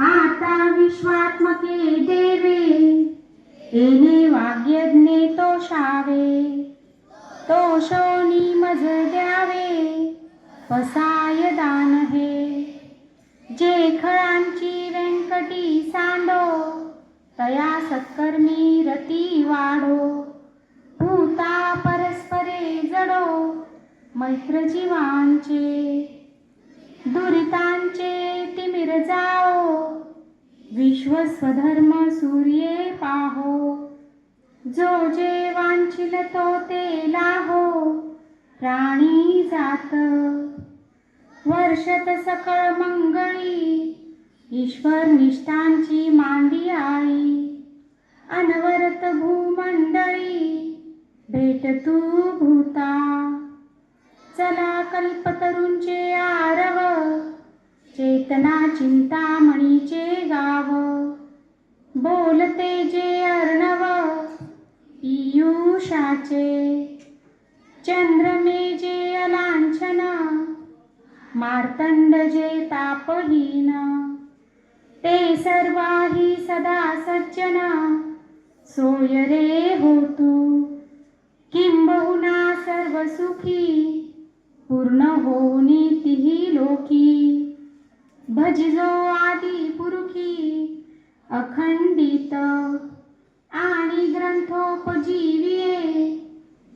आता विश्वात्मके देवे येणे वाग्यज्ञे तोषावे. तोषोनी मज द्यावे पसाय दान हे. जे खळांची व्यंकटी सांडो तया सत्कर्मी रती वाढो. भूता परस्परे जडो मैत्र जीवांचे दुरितांचे तिमिर जाओ. विश्व स्वधर्म सूर्ये पाहो. जो जे वांछिल तो ते लाहो. प्राणी जात. वर्षत सकळ मंगळी. ईश्वर निष्ठांची मांडी आई. अनवरत भूमंडळी. भेट तू भूता. चला कल्पतरुंचे आ चिंतामणीचे गाव. बोलते जे अर्णव पियुषाचे. चंद्रमे जे अलांछन मार्तंड जे तापहीन. ते सर्वाही सदा सज्जन सोयरे हो किंबहुना सर्व सुखी पूर्ण होनी तिही लोकी. भजजो आदी पुरुखी अखंडित आणि ग्रंथोपजीविये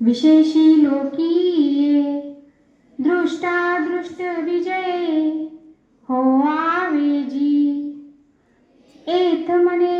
विशेषी लोकीये दृष्टादृष्ट विजये हो आवेजी. एथ मने